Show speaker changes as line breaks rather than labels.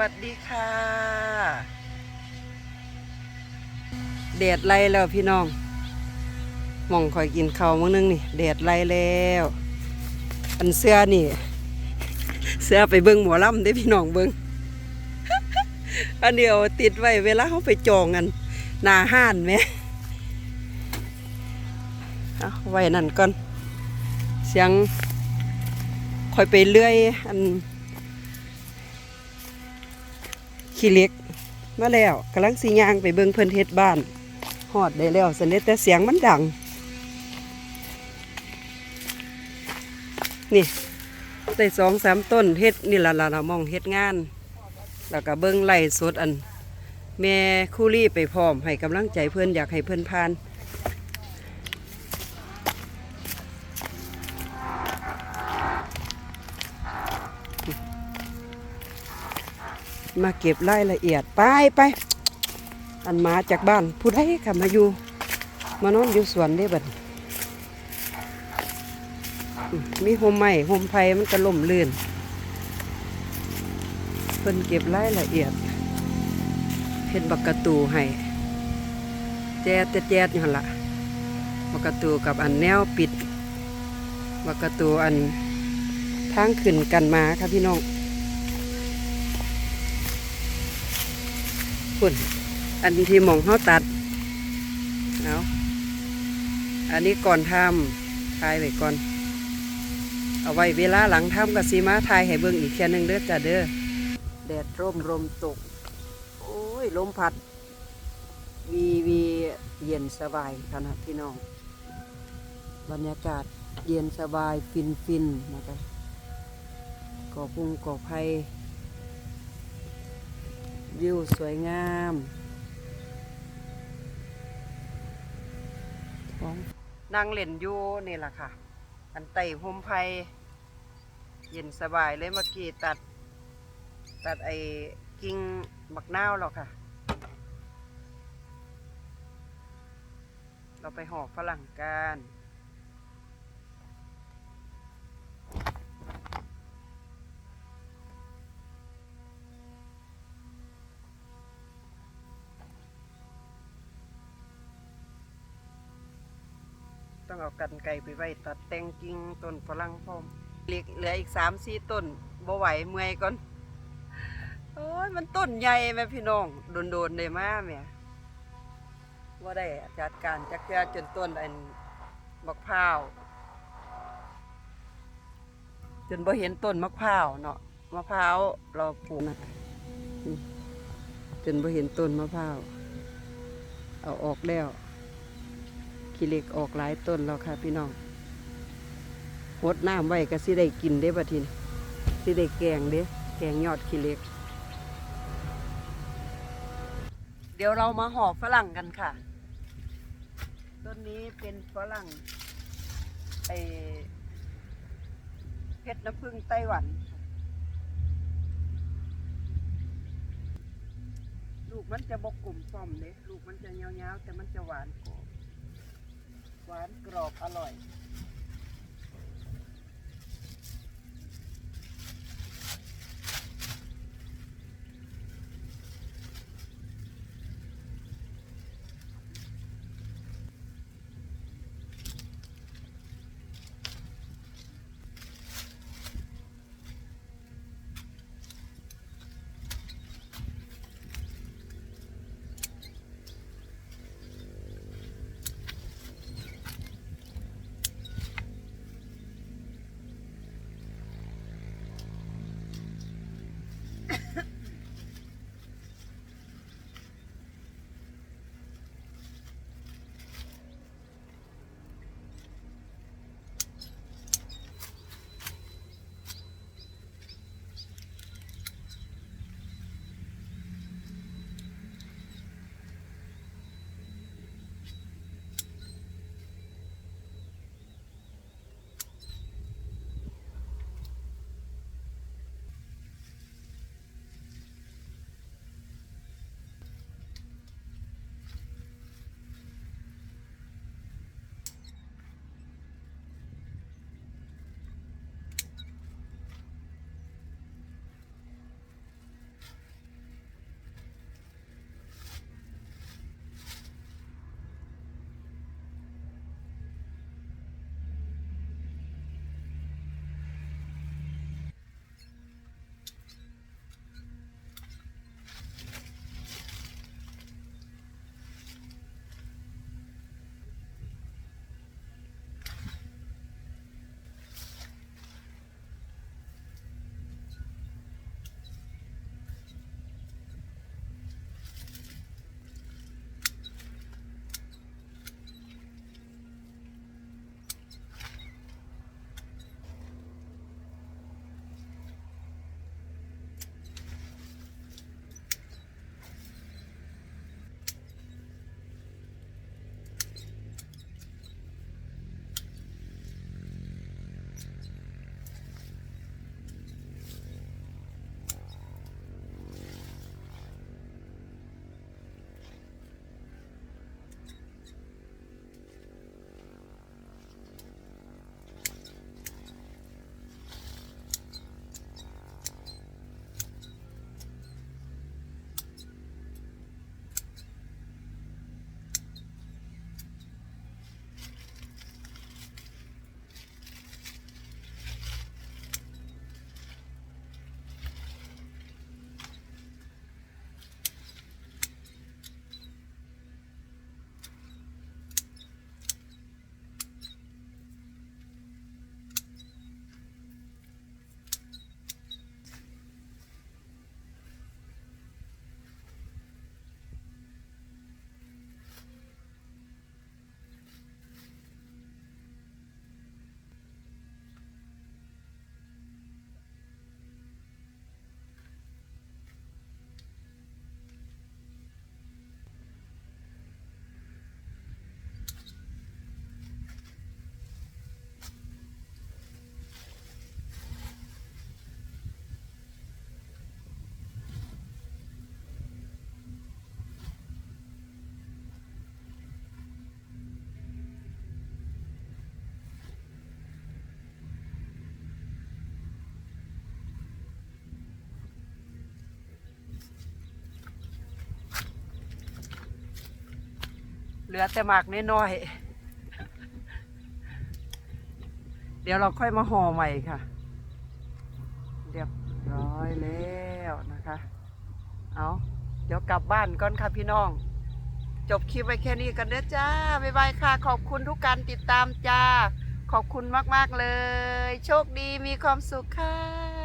วัสดีค่ะแดดไล่แล้วพี่น้องมองคอยกินข้าวมื้อนึงนี่แดดไล่แล้วอันเสื้อนี่ เสื้อไปเบิ่งหมอลำได้พี่น้องเบิ่งอันเดียวติดไว้เวลาเขาไปจองกันหนาห้านไหมเอาไว้นั่นก่อนเสียงคอยไปเรื่อยอัน ขี้เล็กมาแล้วกำลังสียางไปเบิ่งเพิ่นเฮ็ดบ้านหอดได้แล้วสนิทแต่เสียงมันดัง นี่ได้สองสามต้นเฮ็ดนี่ละละละมองเฮ็ดงาน แล้วก็เบิ้งไล่สดอัน แม่คู่รี่ไปพร้อมให้กำลังใจเพื่อนอยากให้เพื่อนพาน มาเก็บรายละเอียดไปไป อันมาจากบ้านผู้ใดค่ะมาอยู่ มานอนอยู่สวนได้บัดมีโฮมไม้โฮมไผ่มันก็ล่มลื่นเพิ่นเก็บรายละเอียดเห็นบักกระตูให้แจ๊ดแจ๊ดแจ๊ดอยู่หั่นละบักกระตูกับอันแนวปิดบักกระตูอันทางขึ้นกันมาค่ะพี่น้อง คุณอันที่มองเขาตัดเอาอันนี้ก่อนทำทายไว้ก่อน เอาไว้เวลาหลังทำกับสีมาทายให้เบิ่งอีกแค่หนึงเด้อจ้าเด้อแดดร่มลมตก โอ้ยลมพัด วีวีเย็นสบายขนาดพี่น้อง บรรยากาศเย็นสบายฟินฟินนะคะก่อพุงก่อไผ่ วิวสวยงามนั่งเล่นอยู่นี่แหละค่ะ อันไต่โฮมไพเย็นสบายเลยเมื่อกี้ตัด ตัดไอ้กิ่งบักนาวหรอกค่ะ เราไปหอกฝรั่งกัน ต้องเอากันไก่ไปไว้ตัดแต่งกิ่งต้นฝรั่งพร้อมเหลืออีกสามสี่ต้นบ่ไหวเมื่อยก่อนโอ้ยมันต้นใหญ่แม่พี่น้องโดนๆได้มาแม่ว่าได้จัดการจักรจนต้นอันบักพร้าวจนบ่เห็นต้นมะพร้าวเนาะมะพร้าวเราปลูกนะจนบ่เห็นต้นมะพร้าวเอาออกแล้ว ขี้เหล็กออกหลายต้นแล้วค่ะพี่น้องหดน้ำไว้ก็สิได้กินเด้บัดทีนสิได้แกงเด้แกงยอดขี้เหล็ก เดี๋ยวเรามาห่อฝรั่งกันค่ะ ต้นนี้เป็นฝรั่งไอเพชรน้ำผึ้งไต้หวัน ลูกมันจะบกกลุ่มซ่อมเด้ลูกมันจะยาวๆแต่มันจะหวานกรอบ หวานกรอบอร่อย เหลือแต่หมากน้อยๆ เดี๋ยวเราค่อยมาห่อใหม่ค่ะ เรียบร้อยแล้วนะคะ เอาเดี๋ยวกลับบ้านก่อนค่ะพี่น้อง จบคลิปไว้แค่นี้กันเด้อจ้า บ๊ายบายค่ะ ขอบคุณทุกการติดตามจ้า ขอบคุณมาก ๆ เลย โชคดีมีความสุขค่ะ